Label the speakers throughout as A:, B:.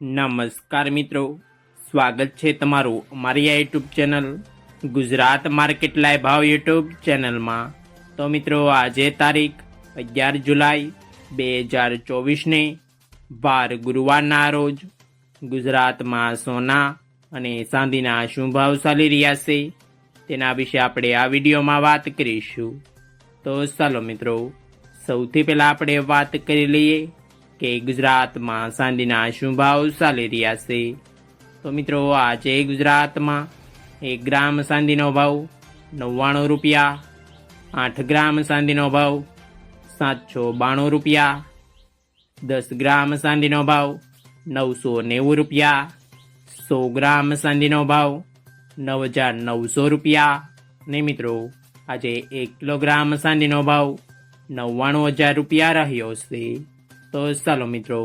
A: નમસ્કાર મિત્રો. સ્વાગત છે તમારું અમારી આ યુટ્યુબ ચેનલ ગુજરાત માર્કેટ લાય ભાવ યુટ્યુબ ચેનલમાં. તો મિત્રો, આજે તારીખ અગિયાર જુલાઈ બે હજાર ચોવીસને વાર ગુરુવારના રોજ ગુજરાતમાં સોના અને ચાંદીના શું ભાવ ચાલી રહ્યા છે તેના વિશે આપણે આ વિડીયોમાં વાત કરીશું. તો ચાલો મિત્રો, સૌથી પહેલાં આપણે વાત કરી લઈએ કે ગુજરાતમાં ચાંદીના શું ભાવ ચાલી રહ્યા છે. તો મિત્રો, આજે ગુજરાતમાં એક ગ્રામ ચાંદીનો ભાવ નવ્વાણું રૂપિયા, આઠ ગ્રામ ચાંદીનો ભાવ સાતસો બાણું રૂપિયા, દસ ગ્રામ ચાંદીનો ભાવ નવસો નેવું રૂપિયા, સો ગ્રામ ચાંદીનો ભાવ નવ હજાર નવસો રૂપિયા. ને મિત્રો, આજે એક કિલોગ્રામ ચાંદીનો ભાવ નવ્વાણું હજાર રૂપિયા રહ્યો છે. તો ચાલો મિત્રો,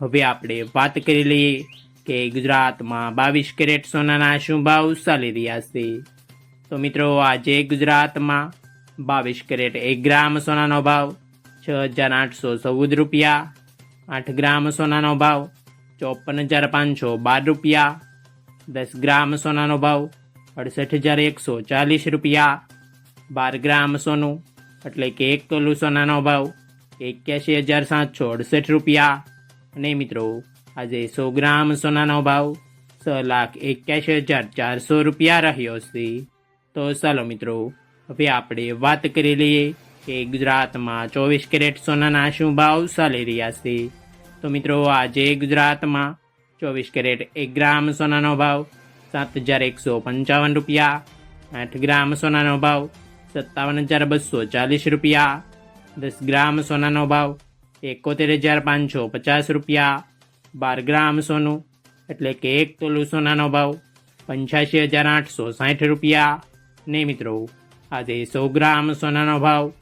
A: હવે આપણે વાત કરી લઈએ કે ગુજરાતમાં બાવીસ કેરેટ સોનાના શું ભાવ ચાલી રહ્યા છે. તો મિત્રો, આજે ગુજરાતમાં બાવીસ કેરેટ એક ગ્રામ સોનાનો ભાવ, છ હજાર આઠસો ચૌદ રૂપિયા, આઠ ગ્રામ સોનાનો ભાવ, ચોપન હજાર પાંચસો બાર રૂપિયા, દસ ગ્રામ સોનાનો ભાવ, અડસઠ હજાર એકસો ચાલીસ રૂપિયા, બાર ગ્રામ સોનું, એટલે કે એક તોલું સોનાનો ભાવ એક્યાસી હજાર સાતસો અડસઠ રૂપિયા. અને મિત્રો, આજે સો ગ્રામ સોનાનો ભાવ છ લાખ એક્યાસી હજાર ચારસો રૂપિયા રહ્યો છે. તો ચાલો મિત્રો, હવે આપણે વાત કરી લઈએ કે ગુજરાતમાં ચોવીસ કેરેટ સોનાના શું ભાવ ચાલી રહ્યા છે. તો મિત્રો, આજે ગુજરાતમાં ચોવીસ કેરેટ એક ગ્રામ સોનાનો ભાવ સાત હજાર એકસો પંચાવન રૂપિયા. આઠ ગ્રામ સોનાનો ભાવ સત્તાવન હજાર બસો ચાલીસ રૂપિયા. દસ ગ્રામ સોનાનો ભાવ, એકોતેર હજાર પાંચસો પચાસ રૂપિયા. બાર ગ્રામ સોનું, એટલે કે એક તોલું સોનાનો ભાવ, પંચ્યાસી હજાર આઠસો સાઠ રૂપિયા. ને મિત્રો, આજે સો ગ્રામ સોનાનો ભાવ,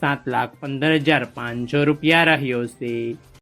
A: સાત લાખ પંદર હજાર પાંચસો રૂપિયા રહ્યો છે.